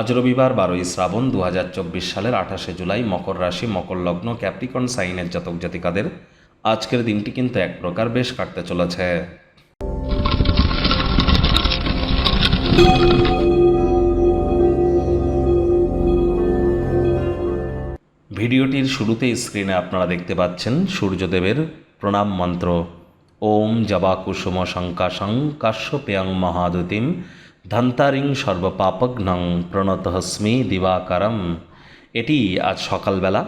আজ রবিবার বারোই শ্রাবণ দু হাজার চব্বিশ সালের আঠাশে জুলাই মকর রাশি, মকর লগ্ন, ক্যাপ্রিকন, সাইনের জাতক জাতিকাদের আজকের দিনটি কিন্তু এক প্রকার বেশ কাটতে চলেছে। ভিডিওটির শুরুতেই স্ক্রিনে আপনারা দেখতে পাচ্ছেন সূর্যদেবের প্রণাম মন্ত্র। ওম জবা কুসুম শঙ্কাশং কাশ্যপেয়ং মহাদুতিম ধন্তারিং সর্বপাপঘ্নং প্রণতহস্মি দিবাকারম। এটি আজ সকালবেলা।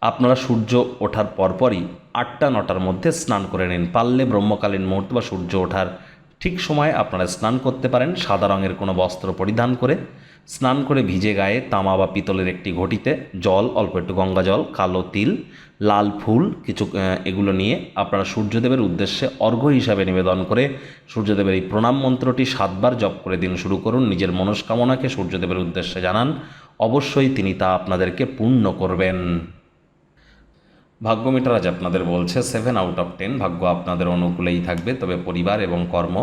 আপনারা সূর্য ওঠার পরপরই আটটা নটার মধ্যে স্নান করে নিন। পারলে ব্রহ্মকালীন মুহূর্ত বা সূর্য ওঠার ঠিক সময় আপনারা স্নান করতে পারেন, সাদা রঙের কোনো বস্ত্র পরিধান করে। স্নান করে ভিজে গায়ে তামা বা পিতলের একটি ঘটিতে জল, অল্প একটু গঙ্গা জল, কালো তিল, লাল ফুল, কিছু এগুলো নিয়ে আপনারা সূর্যদেবের উদ্দেশ্যে অর্ঘ্য হিসাবে নিবেদন করে সূর্যদেবের এই প্রণাম মন্ত্রটি সাতবার জপ করে দিন শুরু করুন। নিজের মনস্কামনাকে সূর্যদেবের উদ্দেশ্যে জানান। অবশ্যই তিনি তা আপনাদেরকে পূর্ণ করবেন। ভাগ্য মিটার আজ আপনাদের বলছে সেভেন আউট অফ টেন ভাগ্য আপনাদের অনুকূলেই থাকবে। তবে পরিবার এবং কর্ম,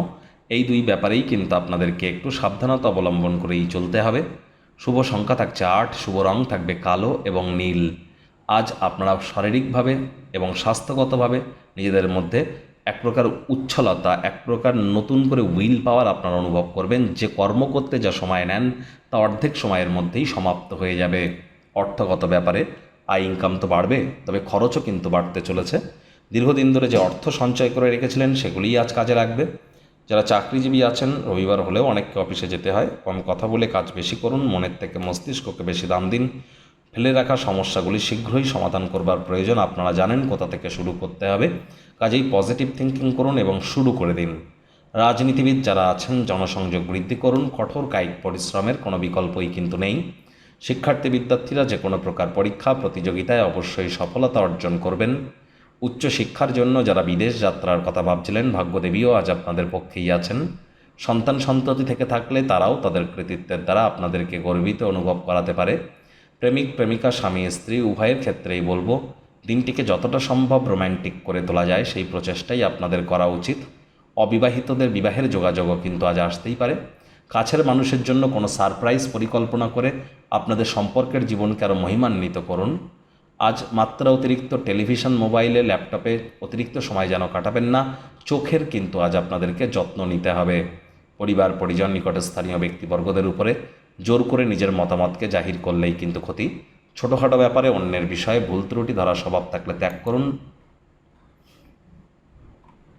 এই দুই ব্যাপারেই কিন্তু আপনাদেরকে একটু সাবধানতা অবলম্বন করেই চলতে হবে। শুভ সংখ্যা থাকছে আট, শুভ রং থাকবে কালো এবং নীল। আজ আপনারা শারীরিকভাবে এবং স্বাস্থ্যগতভাবে নিজেদের মধ্যে এক প্রকার উচ্ছলতা, এক প্রকার নতুন করে উইল পাওয়ার আপনারা অনুভব করবেন। যে কর্ম করতে যা সময় নেন, তা অর্ধেক সময়ের মধ্যেই সমাপ্ত হয়ে যাবে। অর্থগত ব্যাপারে আয় ইনকাম তো বাড়বে, তবে খরচও কিন্তু বাড়তে চলেছে। দীর্ঘদিন ধরে যে অর্থ সঞ্চয় করে রেখেছিলেন, সেগুলিই আজ কাজে লাগবে। যারা চাকরিজীবী আছেন, রবিবার হলেও অনেককে অফিসে যেতে হয়। কম কথা বলে কাজ বেশি করুন, মনের থেকে মস্তিষ্ককে বেশি দাম দিন। ফেলে রাখা সমস্যাগুলি শীঘ্রই সমাধান করবার প্রয়োজন, আপনারা জানেন কোথা থেকে শুরু করতে হবে। কাজেই পজিটিভ থিঙ্কিং করুন এবং শুরু করে দিন। রাজনীতিবিদ যারা আছেন, জনসংযোগ বৃদ্ধি করুন, কঠোর কায়িক পরিশ্রমের কোনো বিকল্পই কিন্তু নেই। শিক্ষার্থী বিদ্যার্থীরা যে কোনো প্রকার পরীক্ষা, প্রতিযোগিতায় অবশ্যই সফলতা অর্জন করবেন। উচ্চশিক্ষার জন্য যারা বিদেশ যাত্রার কথা ভাবছিলেন, ভাগ্যদেবীও আজ আপনাদের পক্ষেই আছেন। সন্তান সন্ততি থেকে থাকলে তারাও তাদের কৃতিত্বের দ্বারা আপনাদেরকে গর্বিত অনুভব করাতে পারে। প্রেমিক, প্রেমিকা, স্বামী, স্ত্রী, উভয়ের ক্ষেত্রেই বলব, দিনটিকে যতটা সম্ভব রোম্যান্টিক করে তোলা যায়, সেই প্রচেষ্টাই আপনাদের করা উচিত। অবিবাহিতদের বিবাহের যোগাযোগও কিন্তু আজ আসতেই পারে। কাছের মানুষের জন্য কোনো সারপ্রাইজ পরিকল্পনা করে আপনাদের সম্পর্কের জীবনকে আরও মহিমান্বিত করুন। আজ মাত্রা অতিরিক্ত টেলিভিশন, মোবাইলে, ল্যাপটপে অতিরিক্ত সময় যেন কাটাবেন না, চোখের কিন্তু আজ আপনাদেরকে যত্ন নিতে হবে। পরিবার, পরিজন নিকটে স্থানীয় ব্যক্তিবর্গদের উপরে জোর করে নিজের মতামতকে জাহির করলেই কিন্তু ক্ষতি। ছোটোখাটো ব্যাপারে অন্যের বিষয়ে ভুল ত্রুটি ধরা স্বভাব থাকলে ত্যাগ করুন।